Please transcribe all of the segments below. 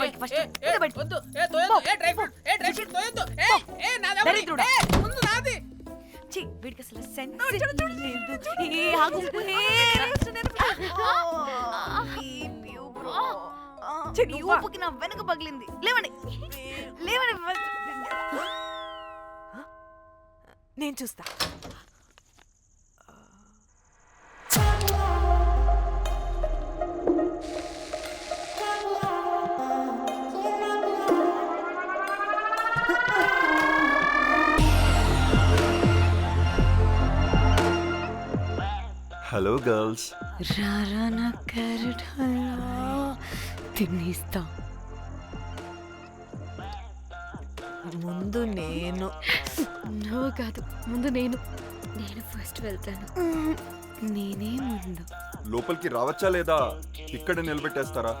బయటికి ఫస్ట్ బయటికి. వద్దు. ఏ తోయొద్దు. ఏ డ్రై ఫ్రూట్. ఏ డ్రై ఫ్రూట్ తోయొద్దు. ఏ ఏ నాది అవ్వని. దరిద్రుడా. ఏ, ముందు నాది. ఛీ, వీడికి అసలు సెన్స్ లేదు. ఏ, ఆగు. ఏ, ఛీ, నీ ఊపుకి నా వెనక పగిలింది. లేవండి లేవండి. నేను చూస్తా. Hello girls. రారా నా క్యారెట్ హల్వా తినేస్తా. ముందు నేను. నువ్వు కాదు ముందు నేను. నేను ఫస్ట్ వెళ్తాను. నేనే ముందు. లోపలికి రావచ్చా లేదా? ఇక్కడ నిలబెట్టేస్తారా?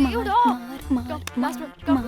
దేవుడా! Come, last one, come.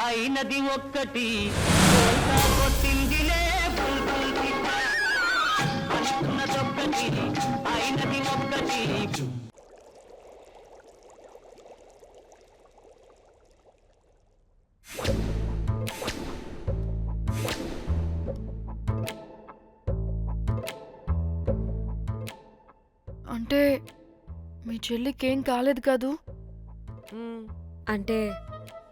అయినది ఒక్కటి. కొట్టిందిలే. అనుకున్నదొక్కటి అయినది ఒక్కటి. అంటే మీ చెల్లికి ఏం కాలేదు కాదు? అంటే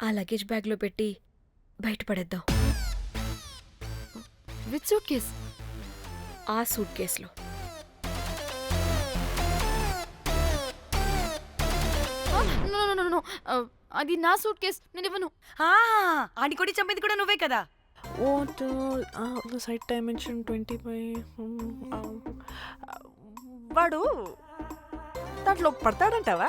ఆ లగేజ్ బ్యాగ్లో పెట్టి బయటపడేద్దాం. విత్ సూట్ కేస్ ఆ సూట్ కేసులో నో నో నో నో అది నా సూట్ కేస్ నేను ఇవ్వను. ఆ, ఆడి కొట్టి చంపేది కూడా నువ్వే కదా? What site dimension twenty five వాడు దాంట్లో పడతాడంటావా?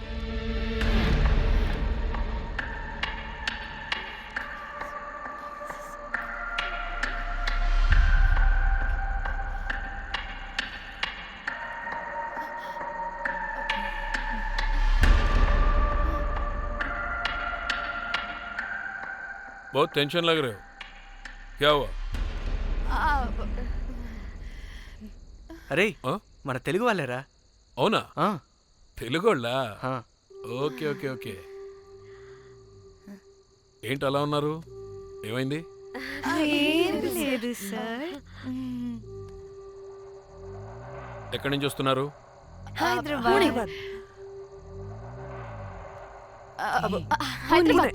बहुत टेंशन लग रहे हो क्या हुआ అరే ఆ? మన తెలుగు వాళ్ళేరా అవునా ఆ, తెలుగోళ్ళా ఆ. ఓకే ఓకే ఓకే ఏంటి అలా ఉన్నారు ఏమైంది ఏం లేదు సార్ ఎక్కడి నుంచి వస్తున్నారు హైదరాబాద్ హైదరాబాద్ ఏయ్!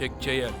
చెక్ చేయాలి.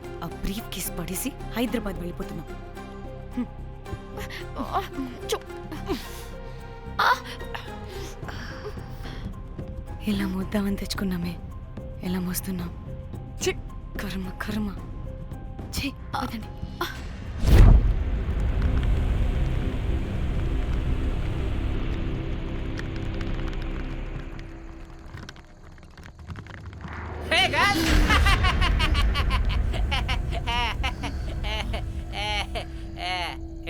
ఆ బ్రీఫ్ కేస్ పడేసి హైదరాబాద్ వెళ్ళిపోతున్నాం. ఎలా మోద్దామని తెచ్చుకున్నామే? ఎలా మోస్తున్నాం? కర్మ కర్మ. ఛీ, వదండి.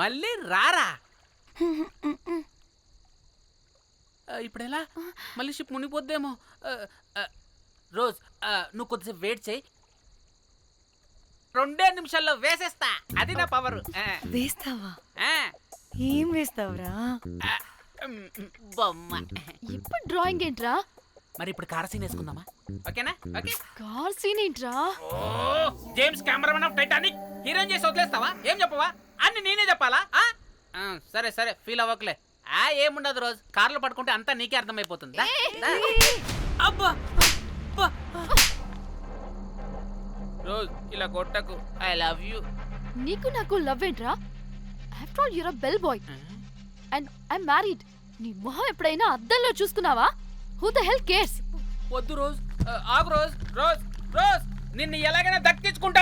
మళ్ళీ రారా? ఇప్పుడు ఎలా మళ్ళీ షిప్ మునిగిపోద్దేమో. రోజ్ నువ్వు కొద్దిసేపు వెయిట్ చేయి. రెండే నిమిషాల్లో వేసేస్తా. అది నా పవర్. వేస్తావా? ఏం వేస్తావురా? బొమ్మ. ఇప్పుడు డ్రాయింగ్ ఏంట్రా? మరి ఇప్పుడు కార్ సీన్ వేసుకుందామా? ఓకేనా? ఓకే. కార్ సీన్ ఏంట్రా? James cameraman of Titanic. Heroine చేసి వదిలేస్తావా? ఏం చెప్పవా? అన్ని నేనే చెప్పాలా? ఆ? ఆ, సరే సరే ఫీల్ అవ్వకలే. ఆ ఏముండదు రోజు. కార్లో పడుకుంటే అంతా నీకే అర్థమైపోతుంది. అబ్బా. రోజ్ ఇలా కొట్టకు. I love you. నీకు నాకు లవ్ ఏంట్రా? After all your a bell boy and I married నీ మొహం ఎప్పుడైనా అద్దంలో చూసుకున్నావా హూ ద హెల్ కేర్స్ వద్దు రోజ్. ఆ, ఆగు రోజ్. Rose Rose. నిన్ను ఎలాగైనా దక్కించుకుంటా